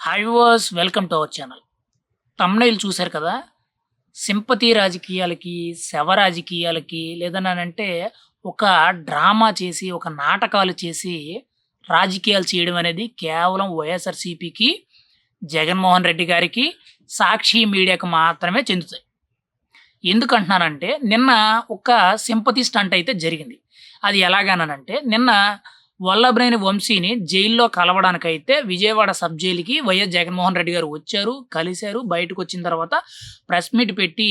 Hi was welcome to our channel thumbnail చూశారు కదా? Sympathy రాజకీయాలకి శవ రాజకీయాలకి లేదనంటే ఒక డ్రామా చేసి ఒక నాటకాలు చేసి రాజకీయాలు చేయడం అనేది కేవలం వైఎస్ఆర్సీపీకి జగన్మోహన్ రెడ్డి గారికి సాక్షి మీడియాకు మాత్రమే చెందుతాయి. ఎందుకంటున్నానంటే నిన్న ఒక సింపతి స్టంట్ అయితే జరిగింది. అది ఎలాగానంటే నిన్న వల్లభనేని వంశీని జైల్లో కలవడానికైతే విజయవాడ సబ్ జైలుకి వైఎస్ జగన్మోహన్ రెడ్డి గారు వచ్చారు కలిశారు బయటకు వచ్చిన తర్వాత ప్రెస్ మీట్ పెట్టి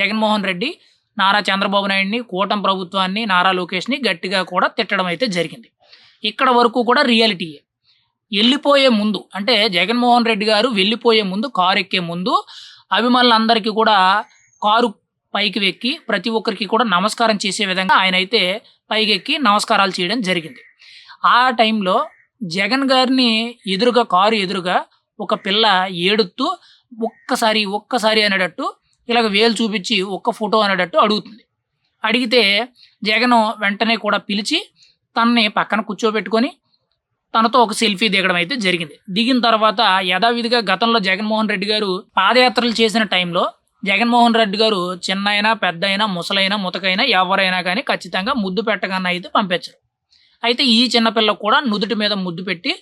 జగన్మోహన్ రెడ్డి నారా చంద్రబాబు నాయుడిని కూటమి ప్రభుత్వాన్ని నారా లోకేష్ని గట్టిగా కూడా తిట్టడం అయితే జరిగింది. ఇక్కడ వరకు కూడా రియాలిటీ వెళ్ళిపోయే ముందు అంటే జగన్మోహన్ రెడ్డి గారు వెళ్ళిపోయే ముందు కారు ఎక్కే ముందు అభిమానులందరికీ కూడా కారు పైకి వెక్కి ప్రతి ఒక్కరికి కూడా నమస్కారం చేసే విధంగా ఆయన అయితే పైకి ఎక్కి నమస్కారాలు చేయడం జరిగింది. ఆ టైంలో జగన్ గారిని ఎదురుగా కారు ఎదురుగా ఒక పిల్ల ఏడుతూ ఒక్కసారి ఒక్కసారి అనేటట్టు ఇలాగ వేలు చూపించి ఒక్క ఫోటో అనేటట్టు అడుగుతుంది. అడిగితే జగన్ వెంటనే కూడా పిలిచి తనని పక్కన కూర్చోబెట్టుకొని తనతో ఒక సెల్ఫీ దిగడం అయితే జరిగింది. దిగిన తర్వాత యథావిధిగా గతంలో జగన్మోహన్ రెడ్డి గారు పాదయాత్రలు చేసిన టైంలో జగన్మోహన్ రెడ్డి గారు చిన్న అయినా పెద్ద అయినా ముసలైనా ముతకైనా ఎవరైనా కానీ ఖచ్చితంగా ముద్దు పెట్టగానే అయితే పంపించరు. అయితే ఈ చిన్నపిల్ల కూడా నుదుటి మీద ముద్దు పెట్టి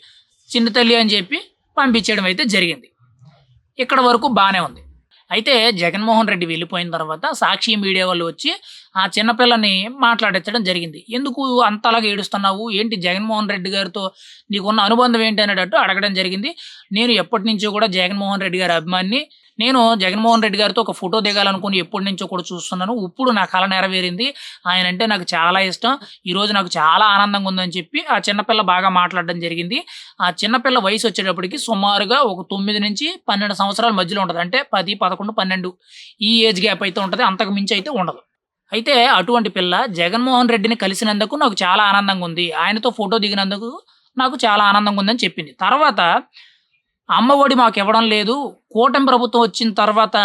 చిన్న తల్లి అని చెప్పి పంపించేయడం అయితే జరిగింది. ఇక్కడ వరకు బాగానే ఉంది. అయితే జగన్మోహన్ రెడ్డి వెళ్ళిపోయిన తర్వాత సాక్షి మీడియా వాళ్ళు వచ్చి ఆ చిన్నపిల్లని మాట్లాడించడం జరిగింది. ఎందుకు అంతలాగా ఏడుస్తున్నావు? ఏంటి జగన్మోహన్ రెడ్డి గారితో నీకున్న అనుబంధం ఏంటి? అనేటట్టు అడగడం జరిగింది. నేను ఎప్పటి నుంచో కూడా జగన్మోహన్ రెడ్డి గారి అభిమాన్ని నేను జగన్మోహన్ రెడ్డి గారితో ఒక ఫోటో దిగాలనుకుని ఎప్పటి నుంచో కూడా చూస్తున్నాను. ఇప్పుడు నా కళ నెరవేరింది. ఆయన అంటే నాకు చాలా ఇష్టం. ఈరోజు నాకు చాలా ఆనందంగా ఉందని చెప్పి ఆ చిన్నపిల్ల బాగా మాట్లాడడం జరిగింది. ఆ చిన్నపిల్ల వయసు వచ్చేటప్పటికి సుమారుగా ఒక తొమ్మిది నుంచి పన్నెండు సంవత్సరాల మధ్యలో ఉంటుంది. అంటే పది పదకొండు పన్నెండు ఈ ఏజ్ గ్యాప్ అయితే ఉంటుంది. అంతకు మించి అయితే ఉండదు. అయితే అటువంటి పిల్ల జగన్మోహన్ రెడ్డిని కలిసినందుకు నాకు చాలా ఆనందంగా ఉంది. ఆయనతో ఫోటో దిగినందుకు నాకు చాలా ఆనందంగా ఉందని చెప్పింది. తర్వాత అమ్మఒడి మాకు ఇవ్వడం లేదు. కూటమి ప్రభుత్వం వచ్చిన తర్వాత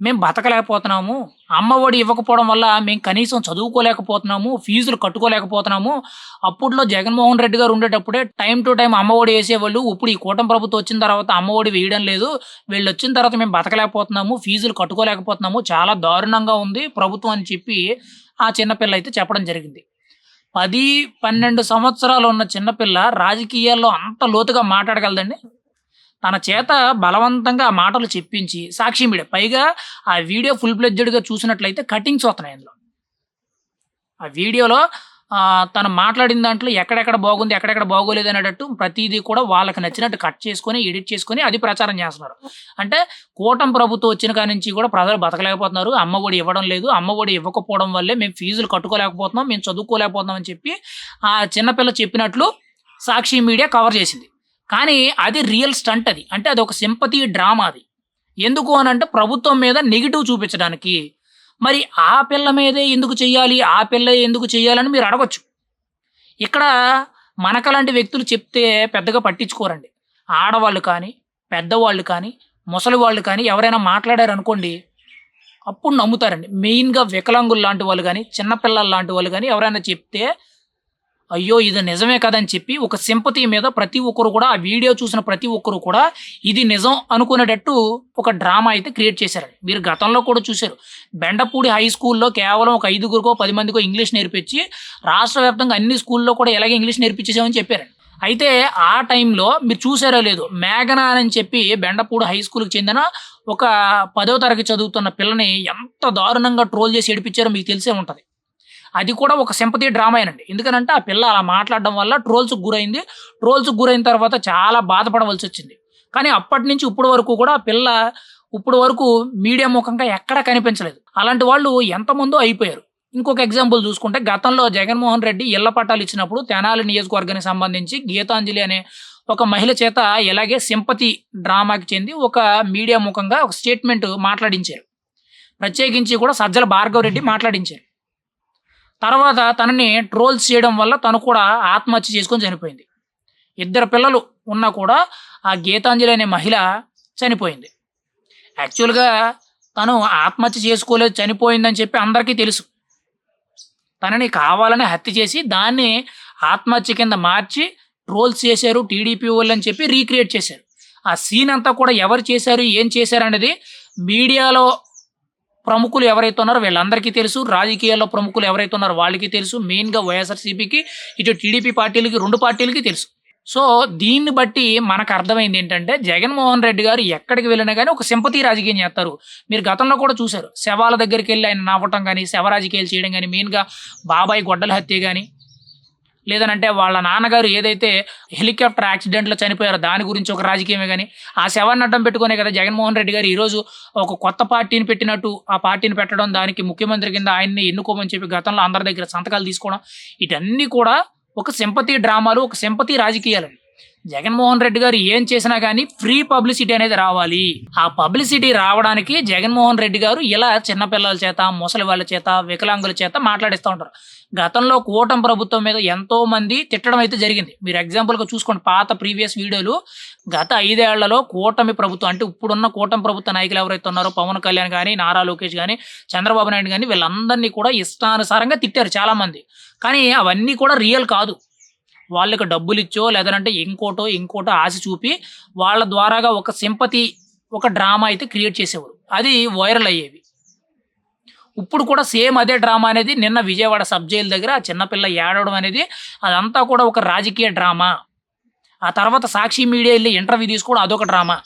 మేము బతకలేకపోతున్నాము. అమ్మఒడి ఇవ్వకపోవడం వల్ల మేము కనీసం చదువుకోలేకపోతున్నాము. ఫీజులు కట్టుకోలేకపోతున్నాము. అప్పట్లో జగన్మోహన్ రెడ్డి గారు ఉండేటప్పుడే టైం టు టైం అమ్మఒడి వేసేవాళ్ళు. ఇప్పుడు ఈ కూటమి ప్రభుత్వం వచ్చిన తర్వాత అమ్మఒడి వేయడం లేదు. వీళ్ళు వచ్చిన తర్వాత మేము బతకలేకపోతున్నాము. ఫీజులు కట్టుకోలేకపోతున్నాము. చాలా దారుణంగా ఉంది ప్రభుత్వం అని చెప్పి ఆ చిన్నపిల్ల అయితే చెప్పడం జరిగింది. పది పన్నెండు సంవత్సరాలు ఉన్న చిన్నపిల్ల రాజకీయాల్లో అంత లోతుగా మాట్లాడగలదండి. తన చేత బలవంతంగా ఆ మాటలు చెప్పించి సాక్షి మీడియా పైగా ఆ వీడియో ఫుల్ ప్లెడ్జెడ్గా చూసినట్లయితే కటింగ్స్ వస్తున్నాయి అందులో ఆ వీడియోలో తను మాట్లాడిన దాంట్లో ఎక్కడెక్కడ బాగుంది ఎక్కడెక్కడ బాగోలేదు అనేటట్టు ప్రతిదీ కూడా వాళ్ళకి నచ్చినట్టు కట్ చేసుకొని ఎడిట్ చేసుకొని అది ప్రచారం చేస్తున్నారు. అంటే కూటమి ప్రభుత్వం వచ్చిన కాడి నుంచి కూడా ప్రజలు బతకలేకపోతున్నారు అమ్మ ఒడి ఇవ్వడం లేదు అమ్మ ఒడి ఇవ్వకపోవడం వల్లే మేము ఫీజులు కట్టుకోలేకపోతున్నాం మేము చదువుకోలేకపోతున్నాం అని చెప్పి ఆ చిన్నపిల్ల చెప్పినట్లు సాక్షి మీడియా కవర్ చేసింది. కానీ అది రియల్ స్టంట్ అది. అంటే అది ఒక సింపతి డ్రామా అది. ఎందుకు అని అంటే ప్రభుత్వం మీద నెగిటివ్ చూపించడానికి. మరి ఆ పిల్ల మీదే ఎందుకు చేయాలి ఆ పిల్ల ఎందుకు చేయాలని మీరు అడగచ్చు. ఇక్కడ మనకలాంటి వ్యక్తులు చెప్తే పెద్దగా పట్టించుకోరండి. ఆడవాళ్ళు కానీ పెద్దవాళ్ళు కానీ ముసలి వాళ్ళు కానీ ఎవరైనా మాట్లాడారు అనుకోండి అప్పుడు నమ్ముతారండి. మెయిన్గా వికలాంగులు లాంటి వాళ్ళు కానీ చిన్నపిల్లలు లాంటి వాళ్ళు కానీ ఎవరైనా చెప్తే అయ్యో ఇది నిజమే కదని చెప్పి ఒక సింపతి మీద ప్రతి ఒక్కరు కూడా ఆ వీడియో చూసిన ప్రతి ఒక్కరు కూడా ఇది నిజం అనుకునేటట్టు ఒక డ్రామా అయితే క్రియేట్ చేశారండి మీరు గతంలో కూడా చూశారు. బెండపూడి హై స్కూల్లో కేవలం ఒక ఐదుగురికో పది మందికో ఇంగ్లీష్ నేర్పించి రాష్ట్ర వ్యాప్తంగా అన్ని స్కూల్లో కూడా ఎలాగే ఇంగ్లీష్ నేర్పించేసామని చెప్పారండి అయితే ఆ టైంలో మీరు చూసారో లేదు మేఘనా అని చెప్పి బెండపూడి హై స్కూల్కి చెందిన ఒక పదో తరగతి చదువుతున్న పిల్లని ఎంత దారుణంగా ట్రోల్ చేసి ఏడిపించారో మీకు తెలిసే ఉంటుంది. అది కూడా ఒక సింపతి డ్రామాయేనండి ఎందుకనంటే ఆ పిల్ల అలా మాట్లాడడం వల్ల ట్రోల్స్కి గురైంది. ట్రోల్స్కి గురైన తర్వాత చాలా బాధపడవలసి వచ్చింది. కానీ అప్పటి నుంచి ఇప్పటి వరకు కూడా ఆ పిల్ల ఇప్పుడు వరకు మీడియా ముఖంగా ఎక్కడా కనిపించలేదు. అలాంటి వాళ్ళు ఎంతమందో అయిపోయారు. ఇంకొక ఎగ్జాంపుల్ చూసుకుంటే గతంలో జగన్మోహన్ రెడ్డి ఇళ్ళ పట్టాలు ఇచ్చినప్పుడు తెనాలి నియోజకవర్గానికి సంబంధించి గీతాంజలి అనే ఒక మహిళ చేత ఇలాగే సింపతి డ్రామాకి చెంది ఒక మీడియా ముఖంగా ఒక స్టేట్మెంట్ మాట్లాడించారు. ప్రత్యేకించి కూడా సజ్జల భార్గవ రెడ్డి మాట్లాడించారు. తర్వాత తనని ట్రోల్స్ చేయడం వల్ల తను కూడా ఆత్మహత్య చేసుకొని చనిపోయింది. ఇద్దరు పిల్లలు ఉన్నా కూడా ఆ గీతాంజలి అనే మహిళ చనిపోయింది. యాక్చువల్గా తను ఆత్మహత్య చేసుకోలేదు చనిపోయిందని చెప్పి అందరికీ తెలుసు. తనని కావాలని హత్య చేసి దాన్ని ఆత్మహత్య కింద మార్చి ట్రోల్స్ చేశారు టీడీపీ వాళ్ళు అని చెప్పి రీక్రియేట్ చేశారు. ఆ సీన్ అంతా కూడా ఎవరు చేశారు ఏం చేశారు అనేది మీడియాలో ప్రముఖులు ఎవరైతే ఉన్నారో వీళ్ళందరికీ తెలుసు. రాజకీయాల్లో ప్రముఖులు ఎవరైతే ఉన్నారో వాళ్ళకి తెలుసు. మెయిన్గా వైఎస్ఆర్సీపీకి ఇటు టీడీపీ పార్టీలకి రెండు పార్టీలకి తెలుసు. సో దీన్ని బట్టి మనకు అర్థమైంది ఏంటంటే జగన్మోహన్ రెడ్డి గారు ఎక్కడికి వెళ్ళినా కానీ ఒక సింపతి రాజకీయం చేస్తారు. మీరు గతంలో కూడా చూశారు. శవాల దగ్గరికి వెళ్ళి ఆయన నవ్వటం కానీ శవ రాజకీయాలు చేయడం కానీ మెయిన్గా బాబాయ్ గొడ్డల హత్య కానీ లేదనంటే వాళ్ళ నాన్నగారు ఏదైతే హెలికాప్టర్ యాక్సిడెంట్లో చనిపోయారో దాని గురించి ఒక రాజకీయమే కానీ ఆ శవాన్ని అడ్డం పెట్టుకునే కదా జగన్మోహన్ రెడ్డి గారు ఈరోజు ఒక కొత్త పార్టీని పెట్టినట్టు ఆ పార్టీని పెట్టడం దానికి ముఖ్యమంత్రి కింద ఆయన్ని ఎన్నుకోమని చెప్పి గతంలో అందరి దగ్గర సంతకాలు తీసుకోవడం ఇటన్నీ కూడా ఒక సింపతి డ్రామాలు ఒక సింపతి రాజకీయాలండి. జగన్మోహన్ రెడ్డి గారు ఏం చేసినా కానీ ఫ్రీ పబ్లిసిటీ అనేది రావాలి. ఆ పబ్లిసిటీ రావడానికి జగన్మోహన్ రెడ్డి గారు ఇలా చిన్నపిల్లల చేత ముసలి వాళ్ళ చేత వికలాంగుల చేత మాట్లాడిస్తూ ఉంటారు. గతంలో కూటమి ప్రభుత్వం మీద ఎంతో మంది తిట్టడం అయితే జరిగింది. మీరు ఎగ్జాంపుల్గా చూసుకోండి. పాత ప్రీవియస్ వీడియోలు గత ఐదేళ్ళలో కూటమి ప్రభుత్వం అంటే ఇప్పుడున్న కూటమి ప్రభుత్వ నాయకులు ఎవరైతే ఉన్నారో పవన్ కళ్యాణ్ కానీ నారా లోకేష్ కానీ చంద్రబాబు నాయుడు కానీ వీళ్ళందరినీ కూడా ఇష్టానుసారంగా తిట్టారు చాలామంది. కానీ అవన్నీ కూడా రియల్ కాదు. వాళ్ళకి డబ్బులు ఇచ్చో లేదంటే ఇంకోటో ఇంకోటో ఆశ చూపి వాళ్ళ ద్వారాగా ఒక సింపతి ఒక డ్రామా అయితే క్రియేట్ చేసేవారు. అది వైరల్ అయ్యేవి. ఇప్పుడు కూడా సేమ్ అదే డ్రామా అనేది నిన్న విజయవాడ సబ్ జైలు దగ్గర చిన్నపిల్ల ఏడవడం అనేది అదంతా కూడా ఒక రాజకీయ డ్రామా. ఆ తర్వాత సాక్షి మీడియా వెళ్ళి ఇంటర్వ్యూ తీసుకోవడం అదొక డ్రామా.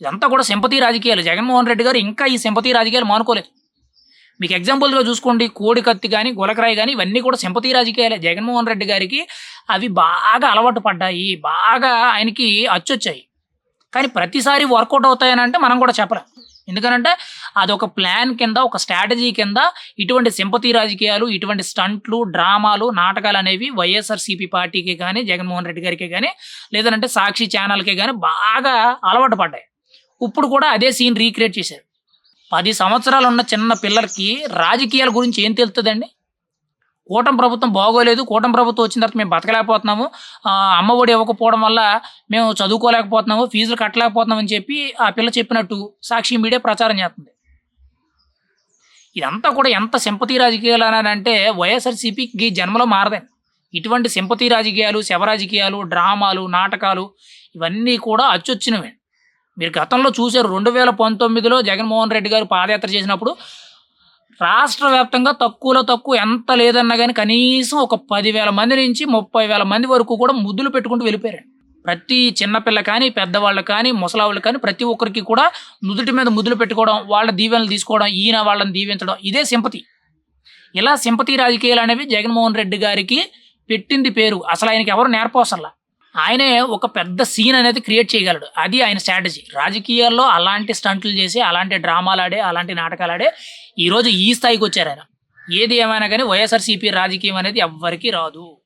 ఇదంతా కూడా సింపతి రాజకీయాలు. జగన్మోహన్ రెడ్డి గారు ఇంకా ఈ సింపతి రాజకీయాలు మానుకోలేదు. మీకు ఎగ్జాంపుల్గా చూసుకోండి కోడి కత్తి కానీ గులకరాయి కానీ ఇవన్నీ కూడా సింపతి రాజకీయాలే. జగన్మోహన్ రెడ్డి గారికి అవి బాగా అలవాటు పడ్డాయి బాగా ఆయనకి అచ్చొచ్చాయి. కానీ ప్రతిసారి వర్కౌట్ అవుతాయని అంటే మనం కూడా చెప్పలేం. ఎందుకనంటే అదొక ప్లాన్ కింద ఒక స్ట్రాటజీ కింద ఇటువంటి సింపతి రాజకీయాలు ఇటువంటి స్టంట్లు డ్రామాలు నాటకాలు అనేవి వైఎస్ఆర్సీపీ పార్టీకి కానీ జగన్మోహన్ రెడ్డి గారికి కానీ లేదంటే సాక్షి ఛానల్కి కానీ బాగా అలవాటు పడ్డాయి. ఇప్పుడు కూడా అదే సీన్ రీక్రియేట్ చేశారు. పది సంవత్సరాలు ఉన్న చిన్న పిల్లలకి రాజకీయాల గురించి ఏం తెలుస్తుందండి? కూటమి ప్రభుత్వం బాగోలేదు. కూటమి ప్రభుత్వం వచ్చిన తర్వాత మేము బతకలేకపోతున్నాము. అమ్మ ఒడి ఇవ్వకపోవడం వల్ల మేము చదువుకోలేకపోతున్నాము. ఫీజులు కట్టలేకపోతున్నాం అని చెప్పి ఆ పిల్ల చెప్పినట్టు సాక్షి మీడియా ప్రచారం చేస్తుంది. ఇదంతా కూడా ఎంత సింపతి రాజకీయాలు అని అంటే వైఎస్ఆర్సీపీకి జన్మలో మారదండి. ఇటువంటి సింపతి రాజకీయాలు శవ రాజకీయాలు డ్రామాలు నాటకాలు ఇవన్నీ కూడా అచ్చొచ్చినవే. మీరు గతంలో చూశారు రెండు వేల పంతొమ్మిదిలో జగన్మోహన్ రెడ్డి గారు పాదయాత్ర చేసినప్పుడు రాష్ట్ర వ్యాప్తంగా తక్కువలో తక్కువ ఎంత లేదన్నా కానీ కనీసం ఒక పదివేల మంది నుంచి ముప్పై వేల మంది వరకు కూడా ముద్దులు పెట్టుకుంటూ వెళ్ళిపోయారు. ప్రతి చిన్నపిల్ల కానీ పెద్దవాళ్ళు కానీ ముసలాళ్ళు కానీ ప్రతి ఒక్కరికి కూడా నుదుటి మీద ముద్దులు పెట్టుకోవడం వాళ్ళ దీవెనలు తీసుకోవడం ఈయన వాళ్ళని దీవించడం ఇదే సింపతి. ఇలా సింపతి రాజకీయాలు అనేవి జగన్మోహన్ రెడ్డి గారికి పెట్టింది పేరు. అసలు ఆయనకి ఎవరు నేర్పవసరలా? ఆయనే ఒక పెద్ద సీన్ అనేది క్రియేట్ చేయగలడు. అది ఆయన స్ట్రాటజీ రాజకీయాల్లో అలాంటి స్టంట్లు చేసి అలాంటి డ్రామాలు ఆడే అలాంటి నాటకాలు ఆడే ఈరోజు ఈ స్థాయికి వచ్చారు ఆయన. ఏది ఏమైనా కానీ వైఎస్ఆర్సీపీ రాజకీయం అనేది ఎవ్వరికీ రాదు.